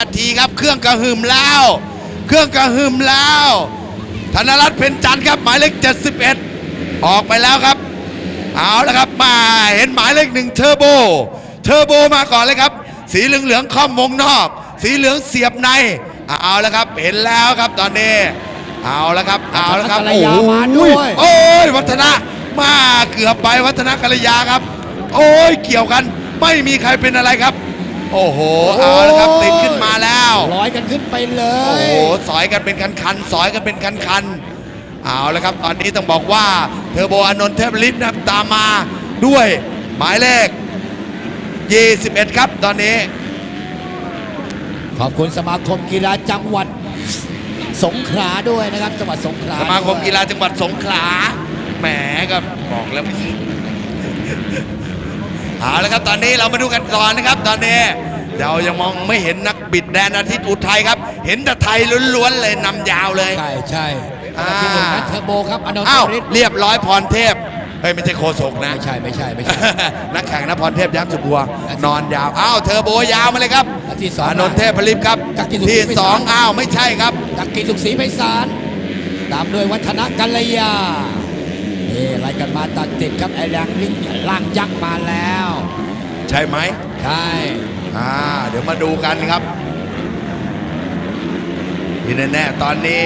นาทีครับเครื่องกระหึ่มแล้ว เครื่องกระหึ่มแล้ว ธนรัตน์เพ็ญจันทร์ครับหมายเลข 71 ออกไปแล้วครับ เอาละครับมาเห็นหมายเลขหนึ่งเทอร์โบ เทอร์โบมาก่อนเลยครับ สีเหลืองเหลืองๆค่อมวงนอก สีเหลืองเสียบใน เอาละครับเห็นแล้วครับตอนนี้ เอาละครับ เอาละครับวัฒนกัลยามาด้วยโอ้ยวัฒนะมาเกือบไปวัฒนกัลยาครับ โอ้ยเกี่ยวกันไม่มีใครเป็นอะไรครับ โอ้โห เอาละครับติดขึ้นมาแล้วร้อยกันขึ้นไปเลโอ้ย โหสอยกันเป็นคันๆสอยกันเป็นคันๆเอาละครับตอนนี้ต้องบอกว่าเทอร์โบอานนท์เทพลิศนะครับตามมาด้วยหมายเลข 21 ครับตอนนี้ ขอบคุณสมาคมกีฬาจังหวัดสงขลาด้วยนะครับ จังหวัดสงขลาสมาคมกีฬาจังหวัดสงขลา แหมก็บอกแล้วไม่ใช่ เอาละครับตอนนี้เรามาดูกันก่อนนะครับ ตอนนี้เรายังมองไม่เห็นนักบิดแดนอาทิตย์อุทัยครับ เห็นแต่ไทยล้วนๆเลยนำยาวเลยใช่ใช่อ่าอันดับที่หนึ่งนัทเทอร์โบครับอานนท์อ้าวฤทธิ์เรียบร้อยพรเทพเฮ้ยไม่ใช่โคศกนะไม่ใช่ไม่ใช่ไม่ใช่นักแข่งนพรเทพยักษ์สุบัวอันที่นอนยาวอ้าวเทอร์โบยาวมาเลยครับอันที่สองอานนท์เทพผลิตครับจักรกิจสุขศรีที่ไพศาลสองอ้าวไม่ใช่ครับจักรีสุขศรีไพศาลตามด้วยวัฒนกัลยานี่ ไล่กันมาตัดติดครับไอ้แรงลิงล่างยักษ์มาแล้ว ใช่ไหมใช่อ่าเดี๋ยวมาดูกันครับที่แน่ๆตอนนี้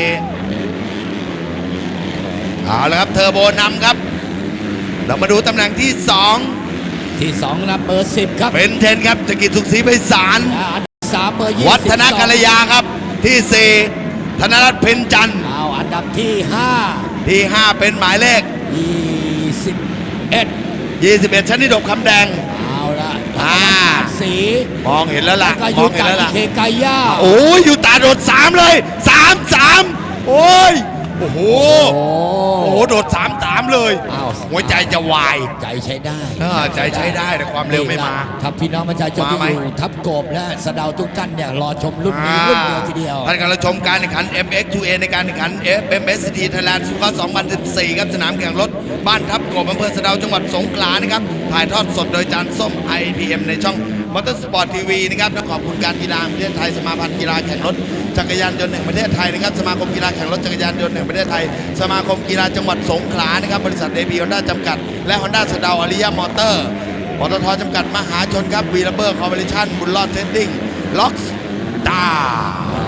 เอาละครับเทอร์โบนำครับ เรามาดูตำแหน่งที่ที่สองนะเบอร์สิบครับ2เป็นเทนครับจักริจสุขศรีไพศาลอ่าอันดับสามเบอร์ยี่วัฒนกัลยาครับที่ 4 ธนรัตน์เพ็ญจันทร์เอาอันดับที่ห้าที่ 5 เป็นหมายเลข ยี่สิบเอ็ด21ชนิดกคำแดง เอาละอ่า สีมองเห็นแล้วล่ะก็มยูองเห็นตาแล้วล่ะ เคกาย่าโอ้ยอยู่ตาโดดสามเลยสามสามโอ้ย โอ้โห โอ้โอ้โหโดดสามสามเลยอ้าว หัวใจจะวาย ใจใช้ได้เออใจใช้ได้แต่ความเร็วไม่มาถ้าพี่น้องประชาชนที่มาไหม อยู่ทับโกบและสะเดาทุกท่านเนี่ยรอชมรุ่นนี้รุ่นเดียวทีเดียว ท่านกำลังชมการแข่งขัน MX2A ในการแข่งขัน FMST Thailand สุขา2014 ครับสนามแข่งรถบ้านทับกบอำเภอสะเดาจังหวัดสงขลานะครับ ถ่ายทอดสดโดยจานส้ม IPM ในช่อง Motorsport TV นะครับและขอบคุณการกีฬาแห่งประเทศไทยสมาพันธ์กีฬาแข่งรถ จักรยานยนต์แห่งประเทศไทยนะครับสมาคมกีฬาแข่งรถจักรยานยนต์แห่งประเทศไทย สมาคมกีฬาจังหวัดสงขลานะครับบริษัท AP Honda จำกัด และ Honda สะเดาอาริยามอเตอร์ปตทจำกัดมหาชนครับวีลเบอร์คอร์ปอเรชั่นบุญรอดเทสติ้งล็อกสตาร์อ๋อ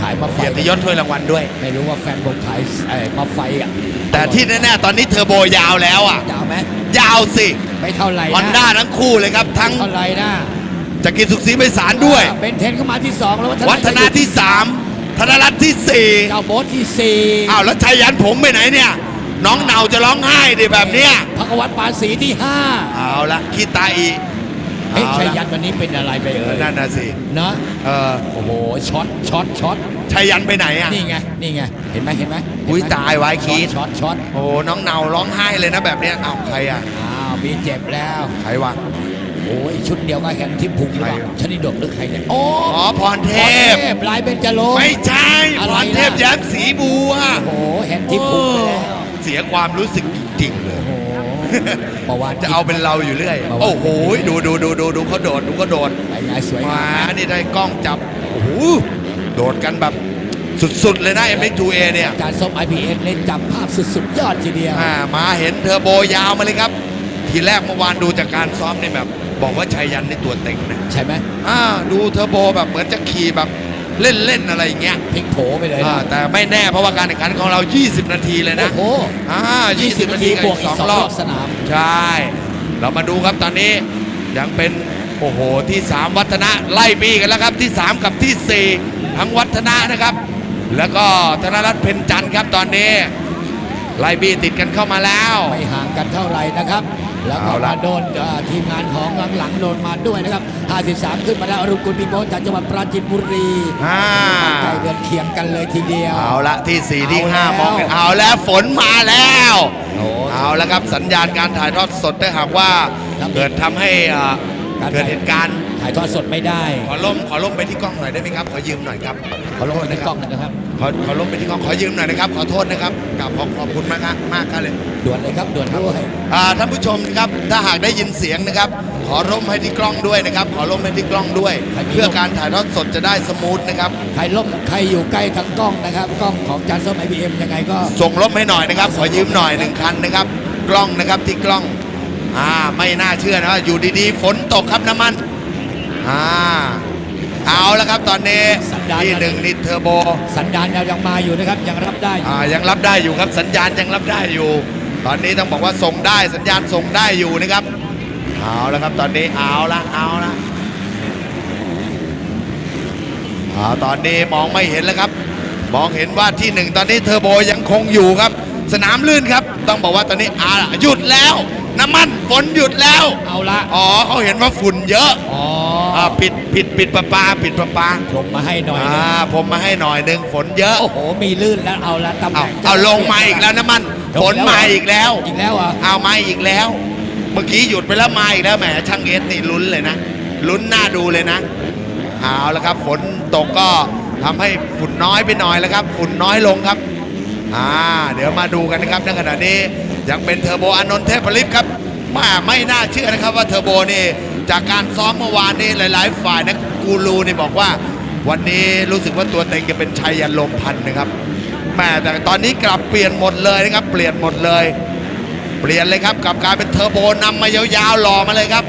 ขายมาไฟเกียรติยศถ้วยรางวัลด้วย ไม่รู้ว่าแฟนบอลขายไอ้มาไฟอะแต่ที่แน่ๆตอนนี้เทอร์โบยาวแล้วอะยาวไหมยาวสิไม่เท่าไหร่ฮอนด้าทั้งคู่เลยครับทั้งเท่าไหร่นะ จักรินสุขศรีไพศาลด้วยเบนเทนเข้ามาที่สองแล้ววัฒนาที่ 3 ธนรัตน์ที่เจ้าโบ๊ทที่สี่4อ้าวแล้วชัยยันผมไปไหนเนี่ย น้องเนาจะร้องไห้ดิแบบเนี้ยพักวัตรปานศรีที่ห้าเอาละคีตาอีเฮ้ยเอาชัยละยันวันนี้เป็นอะไรไปเอเอ่อยนั่นน่ะสิเนอะเออโอ้โหช็อตช็อตช็อตชัยยันไปไหนอะ นี่ไงนี่ไงเห็นไหมเห็นไหมอุ๊ยเห็นไหมตายไว้คิด ช็อตช็อตโอ้น้องเนาร้องไห้เลยนะแบบเนี้ยอ้าวใครอะอ้าวมีเจ็บแล้ว ใครวะ โอ้ยชุดเดียวกับแฮมทิพย์พุงหรือเปล่าใครอะชนิดดกหรือใครเนี่ยโอ้อ๋อพรเทพลายเบญจโลไม่ใช่อะพไรรนะเทพยักษ์สีบัวโอ้โหแฮมทิพย์พุงไปแล้วเสียความรู้สึกจริงๆเลยโอ้โหประวัติจะเอาเป็นเราอยู่เรื่อยมาว่าโอ้โห ดูดูดูดูดูเขาโดดดูเขาโดดไปไงสวยมางามนี่ได้กล้องจับ โอ้โห โดดกันแบบสุดๆ เลยนะ MX2A เนี่ยการส้ม IPN เล่นจับภาพสุดๆ ยอดทีเดียวอ่ามาเห็นเทอร์โบยาวมาเลยครับ ทีแรกเมื่อวานดูจากการซ้อมนี่แบบ บอกว่าชัยยันในตัวเต็งนะใช่ไหมอ่าดูเทอร์โบแบบเหมือนจะขี่แบบเล่นๆอะไรอย่างเงี้ยพลิกโผไปเลยอ่านะแต่ไม่แน่เพราะว่าการแข่งขันของเรา 20 นาทีเลยนะ โอ้โหอ่า20 20นาทีบวกอีกสองรอบสนาม ใช่ เรามาดูครับตอนนี้ยังเป็น โอ้โห ที่ 3 วัฒนะไล่บี้กันแล้วครับที่ 3 กับที่ 4 ทั้งวัฒนะนะครับ แล้วก็ธนรัตน์เพ็ญจันทร์ครับตอนนี้ ไล่บี้ติดกันเข้ามาแล้ว ไม่ห่างกันเท่าไหร่นะครับ แล้วก็เอาละมาโดนเอ่อทีมงานของหลังๆโดนมาด้วยนะครับ 53 ขึ้นมาแล้วอรุณกุลปีโบนจากจังหวัดปราจีนบุรีอ่าใกล้เดือนเคียงกันเลยทีเดียว เอาละที่ 4 ที่เอาแล้ว5มองกันเอาแล้วฝนมาแล้วโอ้เอาแล้วครับสัญญาณการถ่ายทอดสดถ้าหากว่าครับเกิดทำให้อ่าการเกิดเหตุการณ์ ถถ่ายทอดสดไม่ได้ ขอล้มขอล้มไปที่กล้องหน่อยได้ไหมครับ ขอยืมหน่อยครับขอลงในกล้องนะครับ ขอขอล้มไปที่กล้องขอยืมหน่อยนะครับ ขอโทษนะครับกราบขอบขอบคุณมากครับมากครับเลยด่วนเลยครับด่วนด้วยอ่าท่านผู้ชมนะครับถ้าหากได้ยินเสียงนะครับ ขอร่มให้ที่กล้องด้วยนะครับ ขอร่มให้ที่กล้องด้วย เพื่อการถ่ายทอดสดจะได้สมูทนะครับใครลบใครอยู่ใกล้ทางกล้องนะครับกล้องของจานส้มไอพีเอ็มยังไงก็ ส่งร่มให้หน่อยนะครับ ขอยืมหน่อยหนึ่งคันนะครับ กล้องนะครับที่กล้องอ่าไม่น่าเชื่อนะว่าอยู่ดีๆฝนตกครับน้ำมัน อ่าเอาแล้วครับตอนนี้สัญญาณที่หนึ่งนิดเทอร์โบสัญญาณเรายังมาอยู่นะครับ ยังรับได้อยู่อ่ายังรับได้อยู่ครับสัญญาณยังรับได้อยู่ ตอนนี้ต้องบอกว่าส่งได้สัญญาณส่งได้อยู่นะครับเอาแล้วครับตอนนี้เอาละเอาละเอาตอนนี้มองไม่เห็นแล้วครับ มองเห็นว่าที่หนึ่งตอนนี้เทอร์โบยังคงอยู่ครับ สนามลื่นครับ ต้องบอกว่าตอนนี้อาหยุดแล้ว น้ำมันฝนหยุดแล้ว เอาละอ๋อเขาเห็นว่าฝุ่นเยอะ อ๋อ อ่าปิดปิดปิดประปาปิดประปาผมมาให้หน่อยอ่านะผมมาให้หน่อยหนึ่งฝนเยอะโอ้โห มีลื่นแล้วเอาละตำแหเอาน่งเอาลงมาอีกแล้วน้ำมันฝนมาอีกแล้ว อีกแล้วเหรอะเอามาอีกแล้ว เมื่อกี้หยุดไปแล้วมาอีกแล้วแหมช่างเอสนี่ลุ้นเลยนะลุ้นหน้าดูเลยนะเอาแล้วครับฝนตกก็ทำให้ฝุ่นน้อยไปหน่อยแล้วครับ ฝุ่นน้อยลงครับอ่าเดี๋ยวมาดูกันนะครับในขณะนี้ยังเป็นเทอร์โบอานนท์เทพผลิตครับมาไม่น่าเชื่อนะครับว่าเทอร์โบนี่ จากการซ้อมเมื่อวานนี้หลาย ๆ ฝ่ายนะกูรูนี่บอกว่า วันนี้รู้สึกว่าตัวเต็งจะเป็นชัยยันลมพันนะครับแม่แต่ตอนนี้กลับเปลี่ยนหมดเลยนะครับ เปลี่ยนหมดเลย เปลี่ยนเลยครับกลับกลายเป็นเทอร์โบนำมายาวๆหล่อมาเลยครับ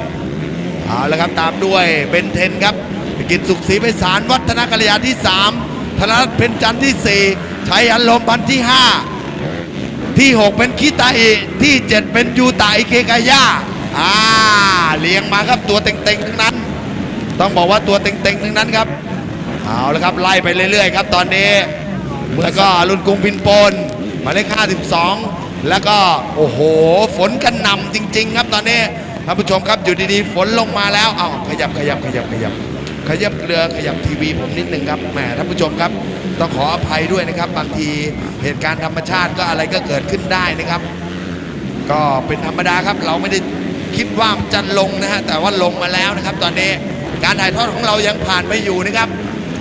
เอาละครับตามด้วยเบนเทนครับกินสุขศรีไปสารวัฒนกัลยาที่ 3 ธนรัตน์เพ็ญจันทร์ที่ 4 ชัยอันลมพันที่ 5 ที่ 6 เป็นคิตาอิที่ 7 เป็นยูตาอิเคกายา อ่าเลี้ยงมาครับตัวเต็งๆทั้งนั้น ต้องบอกว่าตัวเต็งๆทั้งนั้นครับเอาละครับไล่ไปเรื่อยๆครับ ตอนนี้แล้วก็รุ่นกรุงพินปนหมายเลข52 แล้วก็โอ้โหฝนกระหน่ำจริง ๆ ครับตอนนี้ท่านผู้ชมครับอยู่ดีๆฝนลงมาแล้วเอาขยับขยับขยับขยับขยับเรือขยับทีวีผมนิดนึงครับแหมท่านผู้ชมครับ ต้องขออภัยด้วยนะครับ บางทีเหตุการณ์ธรรมชาติก็อะไรก็เกิดขึ้นได้นะครับ ก็เป็นธรรมดาครับเราไม่ได้ คิดว่าจะลงนะฮะแต่ว่าลงมาแล้วนะครับ ตอนนี้การถ่ายทอดของเรายังผ่านไปอยู่นะครับ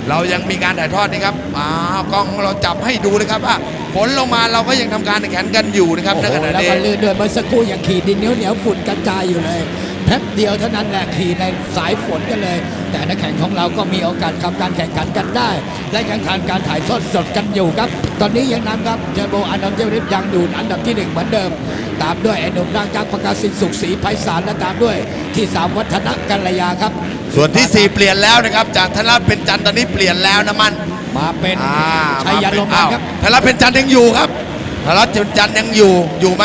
เรายังมีการถ่ายทอดนะครับอ้าวกล้องของเราจับให้ดูนะครับว่าฝนลงมาเราก็ยังทำการแข่งขันกันอยู่นะครับในขณะแล้วนี้ ก็ลื่นด้วยเมื่อสักครู่ยังขีดดินเหนียวเหนียวฝุ่นกระจายอยู่เลย แป๊บเดียวเท่านั้นแหละขี่ในสายฝนกันเลย แต่นักแข่งของเราก็มีโอกาสทำการแข่งขันกันได้ และยังทำการถ่ายทอดสดกันอยู่ครับ ตอนนี้ยังนำครับเทอร์โบอันดับเจริญยังอยู่อันดับที่หนึ่งเหมือนเดิม ตามด้วยไอ้หนุ่มร่างจักรประกาศสิทธิ์สุขศรีไพศาลและตามด้วยที่สามวัฒนกัลยาครับ ส่วนที่ 4 เปลี่ยนแล้วนะครับ จากธนรัตน์เป็นจันทร์ตอนนี้เปลี่ยนแล้วนะมันมาเป็นอ่าชัยยันลมพันธ์ครับธนรัตน์เป็นจันทร์ยังอยู่ครับธนรัตน์เป็นจันทร์ยังอยู่อยู่ไหม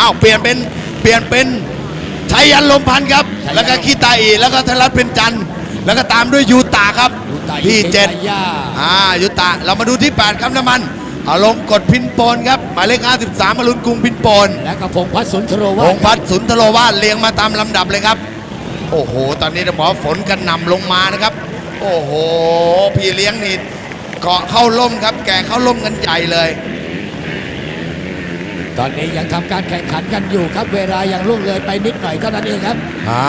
อ้าวเปลี่ยนเป็นเปลี่ยนเป็น ชัยยันลมพันธ์ครับชัยยันแล้วก็คีตาอีแล้วก็ธนรัตน์เป็นจันทร์แล้วก็ตามด้วยยูตาครับยูตาที่อิเคเจ็ดกายาอ่ายูตาเรามาดูที่8ครับน้ำมันเอาลงกดพินโปนครับหมายเลข53มาลุ้นกรุงพินโปนและกระพงษ์พัฒน์สุนทรพวาสงษ์พัฒน์สุนทรวาสเรียงมาตามลำดับเลยครับ โอ้โห ตอนนี้จะบอกว่าฝนกันนำลงมานะครับ โอ้โห พี่เลี้ยงนี่เกาะเข้าล่มครับ แกเข้าล่มกันใหญ่เลย ตอนนี้ยังทำการแข่งขันกันอยู่ครับ เวลายังล่วงเลยไปนิดหน่อยเท่านั้นเองครับอ่า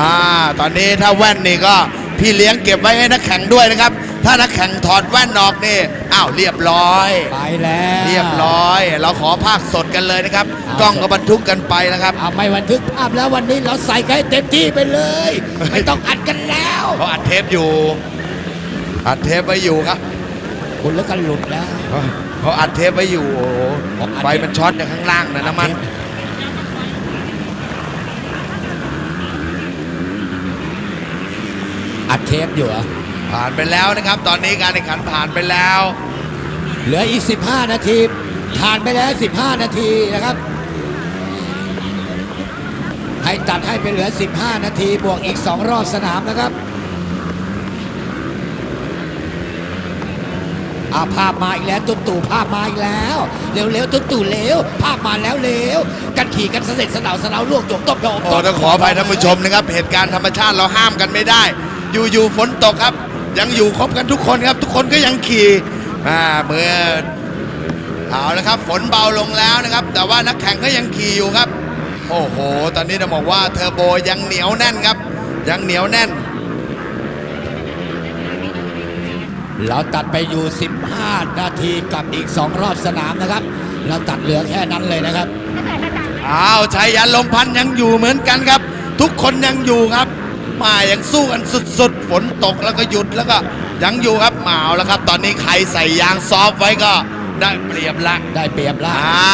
ตอนนี้ถ้าแว่นนี่ก็พี่เลี้ยงเก็บไว้ให้นักแข่งด้วยนะครับ ถ้านักแข่งถอดแว่นออกนี่อ้าวเรียบร้อยไปแล้วเรียบร้อย เราขอภาคสดกันเลยนะครับเอากล้องก็บรรทุกกันไปนะครับเอาไม่บันทึกภาพแล้ววันนี้เราใส่กันให้เต็มที่ไปเลย ไม่ต้องอัดกันแล้วเขาอัดเทปอยู่ อัดเทปไว้อยู่ครับ คุณแล้วกันหลุดแล้วเขาอัดเทปไว้อยู่โอ้โหผมอัดไฟมันช็อตจากข้างล่างนะน้ำมัน อัดเทปอยู่เหรอผ่านไปแล้วนะครับ ตอนนี้การแข่งขันผ่านไปแล้ว เหลืออีก 15 นาทีผ่านไปแล้ว 15 นาทีนะครับ ให้ตัดให้ไปเหลือ 15 นาทีบวกอีก 2 รอบสนามนะครับ อาภาพมาอีกแล้วตุ๊ตู่ภาพมาอีกแล้ว เร็วๆตุ๊ตู่เร็วภาพมาแล้วเร็วกันขี่กันเสด็จสนาวสนาวลวกจกตบโดมโอ้ต้องขออภัยท่านผู้ชมนะครับ เหตุการณ์ธรรมชาติเราห้ามกันไม่ได้ อยู่ๆฝนตกครับ ยังอยู่ครบกันทุกคนครับ ทุกคนก็ยังขี่อ่าเมื่อเอาละครับ ฝนเบาลงแล้วนะครับ แต่ว่านักแข่งก็ยังขี่อยู่ครับ โอ้โห ตอนนี้ต้องบอกว่าเทอร์โบยังเหนียวแน่นครับ ยังเหนียวแน่น เราตัดไปอยู่ 15 นาทีกับอีก 2 รอบสนามนะครับ เราตัดเหลือแค่นั้นเลยนะครับ อ้าวชัยยันลมพันธ์ยังอยู่เหมือนกันครับ ทุกคนยังอยู่ครับ มายังสู้กันสุดๆ ฝนตกแล้วก็หยุดแล้วก็ยังอยู่ครับมาเอาแล้วครับ ตอนนี้ใครใส่ยางซอฟต์ไว้ก็ได้เปรียบละได้เปรียบละอ่า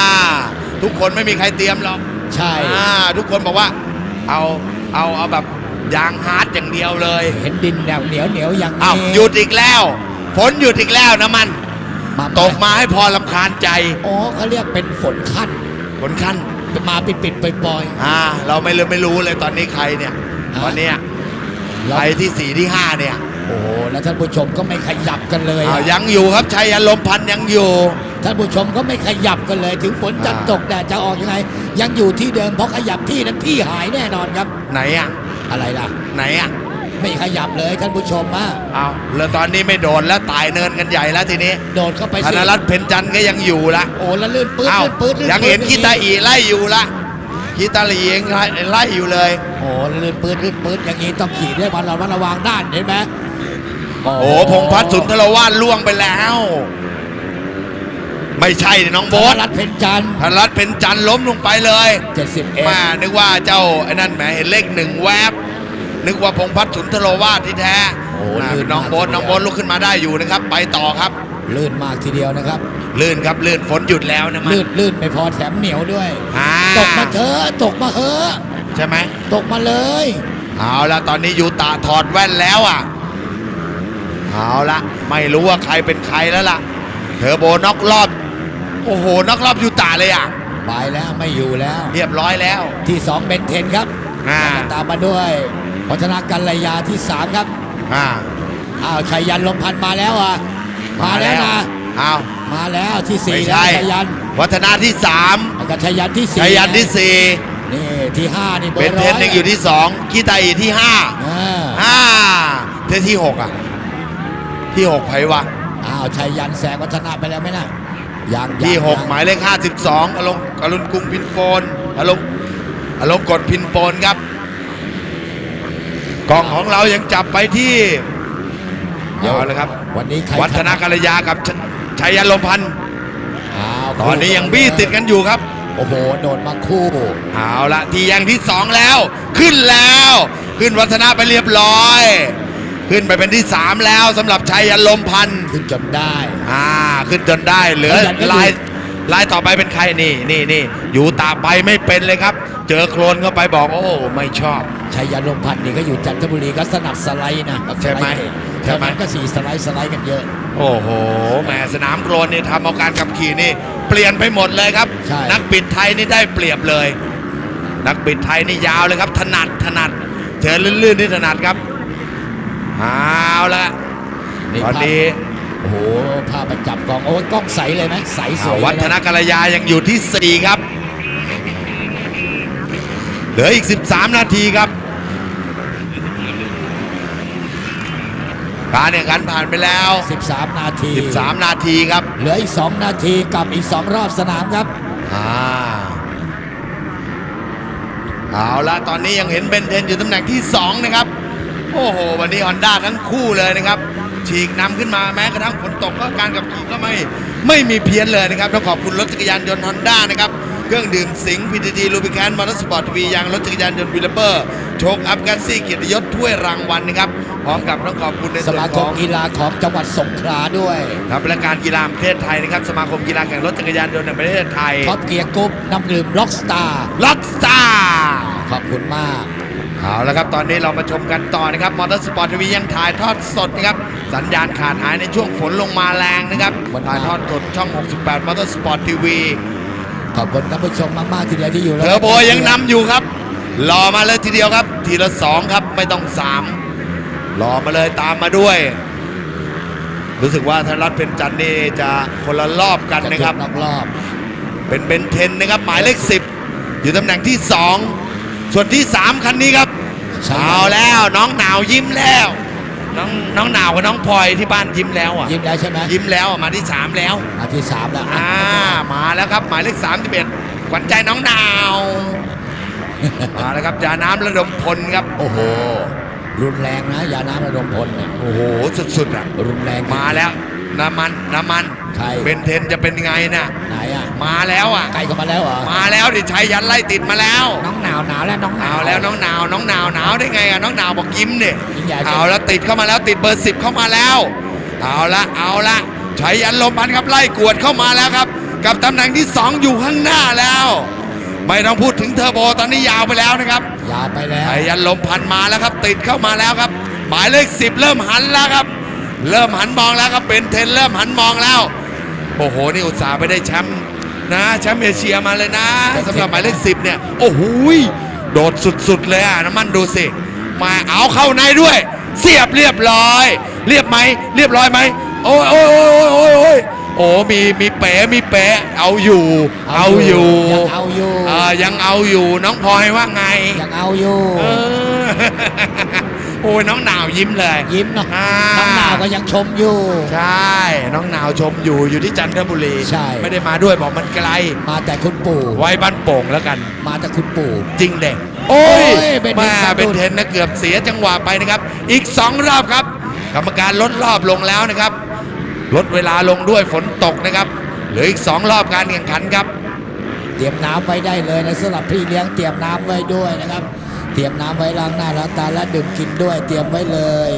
ทุกคนไม่มีใครเตรียมหรอกใช่อ่าทุกคนบอกว่าเอาเอาเอาแบบยางฮาร์ดอย่างเดียวเลย เห็นดินแนวเหนียวเหนียวๆอย่างอ้าวนี้หยุดอีกแล้ว ฝนหยุดอีกแล้วนะมัน มาตกมาให้พอลำคาญใจอ๋อเขาเรียกเป็นฝนขั้นฝนขั้นมาปิดปิดๆปล่อยอ่า เราไม่รู้ไม่รู้เลยตอนนี้ใครเนี่ยฮะตอนเนี้ยๆแล้ใควรที่สี่ที่ห้าเนี่ย โอ้โหแล้วท่านผู้ชมก็ไม่ขยับกันเลยอ้าวอะยังอยู่ครับชัยยันลมพันธ์ยังอยู่ท่านผู้ชมก็ไม่ขยับกันเลย ถึงฝนจะอ่าตกแดดจะออกยังไง ยังอยู่ที่เดิมเพราะขยับที่นั้นที่หายแน่นอนครับ ไหนอะอะไรล่ะ ไหนอะ ไม่ขยับเลยท่านผู้ชมอะอ้าวแล้วตอนนี้ไม่โดนแล้วตายเนินกันใหญ่แล้วทีนี้โดดเข้าไปธสินรัตน์เพ็ญจันทร์ก็ยังอยู่ละโอ้แล้วลื่นปื้ดอ้าวลื่นปื้ดลื่นยังปื๊ดเห็นกีตาอีไล่อยู่ละกีตาลียังไล่ไล่อยู่เลย โอ้ลื่นปื้ดลื่นปื้ดอย่างนี้ต้องขี่ด้วยวันระมัดระวังด้านเห็นไหมโอ้โหพงษ์พัฒน์สุนทรวาสล่วงไปแล้ว ไม่ใช่ดิน้องโบ๊ทรัฐเพ็ญจันทร์ธนรัตน์เพ็ญจันทร์ล้มลงไปเลย เจ็ดสิบเอ็ด มานึกว่าเจ้าไอ้นั่นแหมเห็นเลขหนึ่งแวบ นึกว่าพงษ์พัฒน์สุนทรวาสที่แท้โอ้น่ะลื่นน้องมากโบ๊ททีเดียว น้องโบ๊ทลุกขึ้นมาได้อยู่นะครับ ไปต่อครับ ลื่นมากทีเดียวนะครับ ลื่นครับลื่นฝนหยุดแล้วนะมันลื่นลื่นไม่พอแถมเหนียวด้วย อ่าตกมาเถอะตกมาเถอะใช่ไหมตกมาเลย เอาละตอนนี้ยูตาถอดแว่นแล้วอะเอาละไม่รู้ว่าใครเป็นใครแล้วล่ะเทอร์โบน็อกรอบโอ้โหน็อกรอบยูตาเลยอะ ไปแล้วไม่อยู่แล้ว เรียบร้อยแล้วที่สองเบนเทนครับ อ่า ตามมาด้วย พัฒนากัลยาที่สามครับอ่าอ้าวชัยยันลมพันธ์มาแล้วอะมาแล้วนะเอามาแล้วที่สี่ไม่แล้วใช่ชัยยันวัฒนาที่สามแล้วก็ชัยยันที่สี่ชัยยันที่สี่นี่ที่ห้านี่เบอเบนร์เทร้อนยยังอยู่ที่สองกีตาอีที่ห้าอ่าอ่าเทที่หกอะ ที่หกไผวะ อ้าวชัยยันแสงวัฒนาไปแล้วไหมนะยังที่ยังหกยังหมายเลขห้าสิบสองอารมณ์อรุณกรุงพินโปนอารมณ์อารมณ์กดพินโปนครับ กล่องของเรายังจับไปที่เอาเลยครับ วันนี้ใครวัฒนากัลยากับชชัยยันลมพันธ์อ้าวตอนนี้ยังบี้ติดกันอยู่ครับ โอ้โหโดดมาคู่เอาละที่ยังที่สองแล้ว ขึ้นแล้ว ขึ้นวัฒนาไปเรียบร้อย ขึ้นไปเป็นที่สามแล้วสำหรับชัยยันลมพันธ์ขึ้นจนได้อ่าขึ้นจนได้เหลือชัยยันก็อยู่ลายลายต่อไปเป็นใครนี่นี่นี่อยู่ตาไปไม่เป็นเลยครับ เจอโคลนเข้าไปบอกโอ้ไม่ชอบ ชัยยันลมพันธ์นี่ก็อยู่จันทบุรีก็สนับสไลด์นะใช่ไหมใช่ใช่ไหไหมมก็สี่สไลด์สไลด์กันเยอะ โอ้โหแหมสนามโคลนนี่ทำเอาการขับขี่นี่ เปลี่ยนไปหมดเลยครับใช่นักบิดไทยนี่ได้เปรียบเลย นักบิดไทยนี่ยาวเลยครับ ถนัดถนัดเจอลื่นๆนี่ถนัดครับเอาละตอนนี้โอ้โหภาพประจับกล้องโอ้ยกล้องใสเลยไหมใสสวยวัฒนกัลยายังอยู่ที่4ครับ เหลืออีก 13 นาทีครับ การแข่งขันผ่านไปแล้ว 13 นาที 13 นาทีครับ เหลืออีก 2 นาทีกับอีก 2 รอบสนามครับอ่าเอาละตอนนี้ยังเห็นเบนเทนอยู่ตำแหน่งที่ 2 นะครับ โอ้โห วันนี้ฮอนด้าทั้งคู่เลยนะครับฉีกนำขึ้นมาแม้กระทั่งฝนตกก็การขับขี่ก็ไม่ไม่มีเพี้ยนเลยนะครับต้องขอบคุณรถจักรยานยนต์ฮอนด้านะครับ เครื่องดื่มสิงห์พีทีทีลูบิแคนมอเตอร์สปอร์ตวียางรถจักรยานยนต์วิลเลอร์โชคอัพกัสซี่เกียรติยศถ้วยรางวัลนะครับพร้อมกับต้องขอบคุณในสส่วนมาขคอมงกีฬาของจังหวัดสงขลาด้วยครับและการกีฬาแห่งประเทศไทยนะครับสมาคมกีฬาแข่งรถจักรยานยนต์แห่งประเทศไทยท็อปเกียร์กรุ๊ปน้ำดื่มล็อกสตาร์ล็อกสตาร์ขอบคุณมาก เอาละครับตอนนี้เรามาชมกันต่อนะครับมอเตอร์สปอร์ตทีวียังถ่ายทอดสดนะครับสัญญาณขาดหายในช่วงฝนลงมาแรงนะครับวันนี้ถ่ายทอดสดช่อง 68มอเตอร์สปอร์ตทีวี ขอบคุณท่านผู้ชมมากๆทีเดียวที่อยู่เทอร์โบยังนำอยู่ครับ รอมาเลยทีเดียวครับ ทีละสองครับไม่ต้องสามรอมาเลยตามมาด้วย รู้สึกว่าธนรัตน์เพ็ญจันทร์นี่จะคนละรอบกันจะนะครับนอกรอบเป็นเบนเทนนะครับ หมายเลข10 อยู่ตำแหน่งที่ 2 ส่วนที่ 3 คันนี้ครับใช่เอาแล้วน้องหนาวยิ้มแล้ว น้องน้องหนาวกับน้องพลอยที่บ้านยิ้มแล้วอะยิ้มแล้วใช่ไหมยิ้มแล้วอะมาที่3แล้วอาที่สามแล้วอ่ามาแล้วครับหมายเลข31ขวัญใจน้องหนาวมาแล้วครับยาน้ำระดมพลครับ โอ้โหรุนแรงนะยาน้ำระดมพลเนี่ยโอ้โหสุดๆอะรุนแรงมาแล้ว น้ำมันน้ำมันใครเบนเทนจะเป็นไงน่ะ ไหนอะมาแล้วอะ ไกลเข้ามาแล้วเหรอมาแล้วดิชัยยันไล่ติดมาแล้วน้องหนาวหนาวแล้วน้องหนาว เอาแล้วน้องหนาวน้องหนาวหนาวได้ไงอะน้องหนาวบอกยิ้มเนี่ยยิ่งใหญ่ เอาแล้วติดเข้ามาแล้วติดเบอร์สิบเข้ามาแล้ว เอาละเอาละชัยยันลมพันธ์ครับไล่กวดเข้ามาแล้วครับ กับตำแหน่งที่สองอยู่ข้างหน้าแล้ว ไม่ต้องพูดถึงเทอร์โบตอนนี้ยาวไปแล้วนะครับ ยาวไปแล้วชัยยันลมพันธ์มาแล้วครับ ติดเข้ามาแล้วครับ หมายเลขสิบเริ่มหันแล้วครับ เริ่มหันมองแล้วครับเป็นเทนเริ่มหันมองแล้ว โอ้โห นี่อุตส่าห์ไปได้แชมป์นะแชมป์เอเชียมาเลยนะสำหรับหมายเลขสิบเนี่ย โอ้โหยโดดสุดๆเลยอะน้ำมันดูสิ มาเอาเข้าในด้วย เสียบเรียบร้อย เรียบไหมเรียบร้อยไหมโอ้ยโอ้ยโอ้ยโอ้ยโอ้ยโอ้มีมีเป๋มีเป๋เอาอยู่ เอาอยู่ยังเอาอยู่เออยังเอาอยู่น้องพลอยว่าไงยังเอาอยู่เออโอ้ยน้องหนาวยิ้มเลยยิ้มเนาะอ่าน้องหนาวก็ยังชมอยู่ ใช่ น้องหนาวชมอยู่อยู่ที่จันทบุรีใช่ ไม่ได้มาด้วยบอกมันไกล มาแต่คุณปู่ไว้บ้านโป่งแล้วกัน มาแต่คุณปู่ จริงเด็กโอ้ยโอ้ยเป็นเทนมาสะดุด เป็นเทนนะเกือบเสียจังหวะไปนะครับ อีก 2 รอบครับ กรรมการลดรอบลงแล้วนะครับ ลดเวลาลงด้วยฝนตกนะครับเหลืออีก 2 รอบการแข่งขันครับ เตรียมน้ำไว้ได้เลยนะสำหรับพี่เลี้ยงเตรียมน้ำไว้ด้วยนะครับเตรียมน้ำไว้ล้างหน้าล้างตาและดื่มกินด้วยเตรียมไว้เลย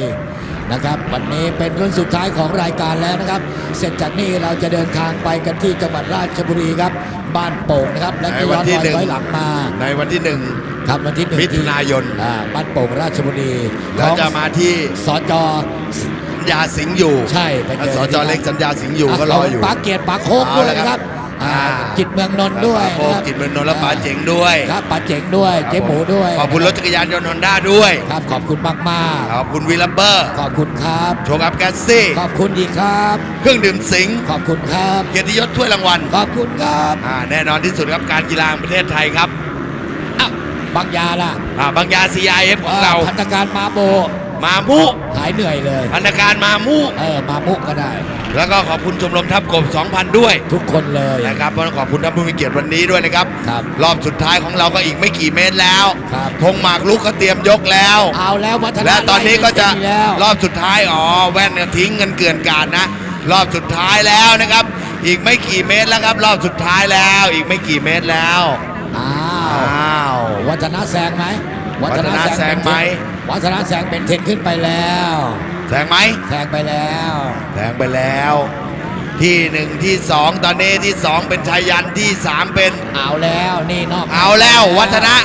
นะครับ วันนี้เป็นรุ่นสุดท้ายของรายการแล้วนะครับ เสร็จจากนี้เราจะเดินทางไปกันที่จังหวัดราชบุรีครับ บ้านโป่งนะครับ และก็ย้อนในวันที่รอยหนึ่งไว้หลังมา ในวันที่ครับวันที่หนึ่งมิถุนายนอ่าบ้านโป่งราชบุรี1แล้วจะมาที่สจสัญญาสิงห์อยู่ ใช่ไปเจอสจเล็กสัญญาสิงห์อยู่ก็รออยู่ปาเกียรติปาโคกด้วยนะครับ เอาละครับอ่าอ่าจิตเมืองนนท์ด้วยโคนะครับกินเมืองนนท์และป๋าเจ๋งด้วยครับป๋าเจ๋งด้วยเจ๊หมูด้วยขอบคุณรถจักรยานยนต์ฮอนด้าด้วยครับขอบคุณมากมากขอบคุณวีลัมเบอร์ๆขอบคุณครับโชกับแกสซี่ขอบคุณดีครับ เครื่องดื่มสิงห์ขอบคุณครับเกียรติยศถ้วยรางวัลขอบคุณครับอ่าแน่นอนที่สุดครับการกีฬาแห่งประเทศไทยครับอ้าวบางยาล่ะอ่าบางยา CIF ของเราพันธการมาโบ มามุหายเหนื่อยเลยพันธการมามุเออมามุกก็ได้ แล้วก็ขอบคุณชมรมทัพกบ 2,000 ด้วยทุกคนเลยนะครับแล้วก็ขอบคุณท่านผู้มีเกียรติวันนี้ด้วยนะครับ ครับรอบสุดท้ายของเราก็อีกไม่กี่เมตรแล้วครับธงหมากลุกก็เตรียมยกแล้ว เอาแล้ววัฒนและตอนนี้ก็จะไล่ไปแล้วรอบสุดท้ายอ๋อแว่นเนี่ยทิ้งกันเกลื่อนกลาดนะ รอบสุดท้ายแล้วนะครับ อีกไม่กี่เมตรแล้วครับ รอบสุดท้ายแล้ว อีกไม่กี่เมตรแล้วอ้าวอ้าววัฒนะแซงไหมวัฒนะแซงไหมวัฒนะแซงเป็นเทนขึ้นไปแล้ว แซงไหมแซงไปแล้วแซงไปแล้ว ที่หนึ่งที่สองตอนนี้ที่สองเป็นชายันที่สามเป็นเอาแล้วนี่นอกเอาแล้ววัฒนะ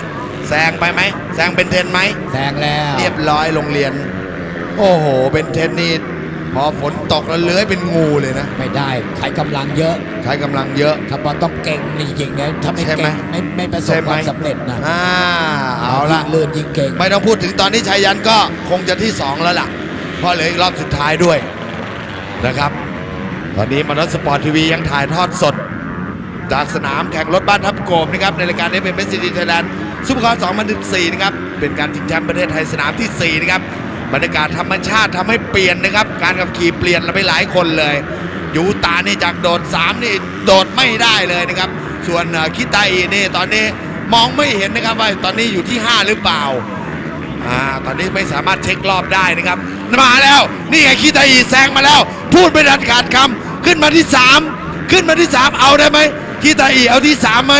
แซงไปไหมแซงเป็นเทนไหมแซงแล้วเรียบร้อยโรงเรียน โอ้โห เป็นเทนนี่พอฝนตกแล้วเลื้อยเป็นงูเลยนะ ไม่ได้ใช้กำลังเยอะ ใช้กำลังเยอะถ้าบอลต้องเก่งนี่จริงๆนะถ้าไม่ใช่ไหมเก่งไม่ไม่ประสบใช่ไหคมวามสำเร็จนะอ่าเอาละยิ่งลื่นยิ่งเก่ง ไม่ต้องพูดถึงตอนนี้ชายันก็คงจะที่ 2 แล้วล่ะ เพราะเหลืออีกรอบสุดท้ายด้วยนะครับ ตอนนี้มานสปอร์ตทีวียังถ่ายทอดสด จากสนามแข่งรถบ้านทับโกบนะครับในรายการ f m s c d Thailand ซุปเปอร์คาร์2014นะครับเป็นการชิงแชมป์ประเทศไทยสนามที่ 4 นะครับบรรยากาศธรรมชาติทำให้เปลี่ยนนะครับ การขับขี่เปลี่ยนไปหลายคนเลยยูตานี่จากโดด 3 นี่โดดไม่ได้เลยนะครับ ส่วนคิตาอีนี่ตอนนี้มองไม่เห็นนะครับว่าตอนนี้อยู่ที่ 5 หรือเปล่าอ่าตอนนี้ไม่สามารถเช็ครอบได้นะครับ มาแล้ว นี่ไงคีตาอีแซงมาแล้ว พูดไม่ดันขาดคำขึ้นมาที่ 3 ขึ้นมาที่ 3 เอาได้ไหมคีตาอีเอาที่3ไหม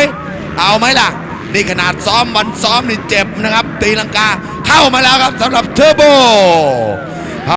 เอาไหมล่ะ นี่ขนาดซ้อมวันซ้อมนี่เจ็บนะครับ ตีลังกาเข้ามาแล้วครับสำหรับเทอร์โบ